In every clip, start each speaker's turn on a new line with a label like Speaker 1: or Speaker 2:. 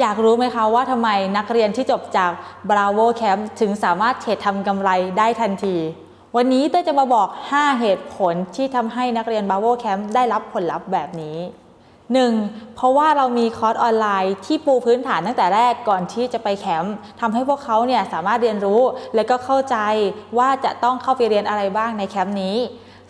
Speaker 1: อยากรู้ไหมคะว่าทำไมนักเรียนที่จบจาก Bravo Camp ถึงสามารถเทรดทำกำไรได้ทันที วันนี้เต้จะมาบอก 5 เหตุผลที่ทำให้นักเรียน Bravo Camp ได้รับผลลัพธ์แบบนี้ 1. เพราะว่าเรามีคอร์สออนไลน์ที่ปูพื้นฐานตั้งแต่แรกก่อนที่จะไปแคมป์ทำให้พวกเขาเนี่ยสามารถเรียนรู้ และก็เข้าใจว่าจะต้องเข้าไปเรียนอะไรบ้างในแคมป์นี้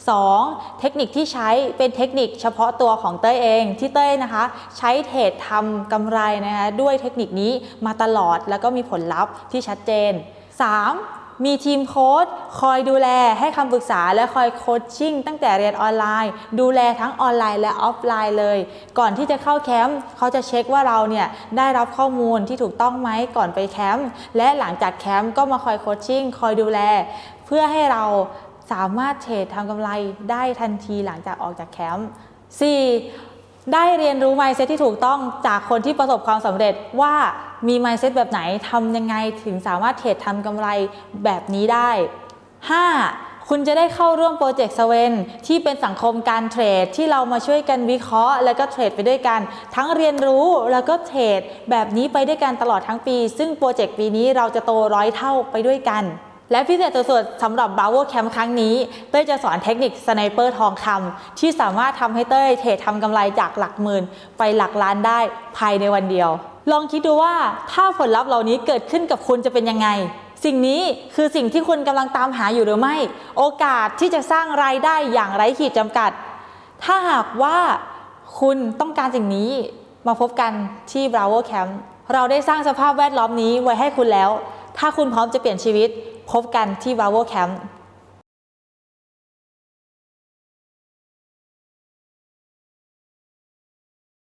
Speaker 1: 2. เทคนิคที่ใช้เป็นเทคนิคเฉพาะตัวของเต้ยเองที่เต้ยนะคะ ใช้เทรดทำกำไรนะคะด้วยเทคนิคนี้มาตลอดแล้วก็มีผลลัพธ์ที่ชัดเจน 3. มีทีมโค้ชคอยดูแลให้คำปรึกษาและคอยโคชชิ่งตั้งแต่เรียนออนไลน์ ดูแลทั้งออนไลน์และออฟไลน์เลย ก่อนที่จะเข้าแคมป์เขาจะเช็คว่าเราเนี่ยได้รับข้อมูลที่ถูกต้องไหมก่อนไปแคมป์และหลังจากแคมป์ก็มาคอยโคชชิ่งคอยดูแล เพื่อให้เรา สามารถเทรดทำกำไรได้ทันทีหลังจากออกจากแคมป์ 4. ได้เรียนรู้ mindset ที่ถูกต้องจากคนที่ประสบความสำเร็จว่ามี mindset แบบไหนทำยังไงถึงสามารถเทรดทำกำไรแบบนี้ได้ 5. คุณจะได้เข้าร่วมโปรเจกต์สเวนที่เป็นสังคมการเทรด ที่เรามาช่วยกันวิเคราะห์ แล้วก็เทรดไปด้วยกัน ทั้งเรียนรู้แล้วก็เทรดแบบนี้ไปด้วยกันตลอดทั้งปี ซึ่งโปรเจกต์ปีนี้เราจะโตร้อยเท่าไปด้วยกัน และพิเศษสุดๆสำหรับ b r a v o Camp ครั้งนี้ เต้ยจะสอนเทคนิคสไนเปอร์ทองคำที่สามารถทำให้เต้ยเทรดทำกำไรจากหลักหมื่น ไปหลักล้านได้ภายในวันเดียว ลองคิดดูว่าถ้าผลลัพธ์เหล่านี้เกิดขึ้นกับคุณจะเป็นยังไง สิ่งนี้คือสิ่งที่คุณกำลังตามหาอยู่หรือไม่ โอกาสที่จะสร้างรายได้อย่างไร้ขีดจำกัด ถ้าหากว่าคุณต้องการสิ่งนี้มาพบกันที่ Bravo Camp เราได้สร้างสภาพแวดล้อมนี้ไว้ให้คุณแล้ว ถ้าคุณพร้อมจะเปลี่ยนชีวิต พบกันที่ v a v o Camp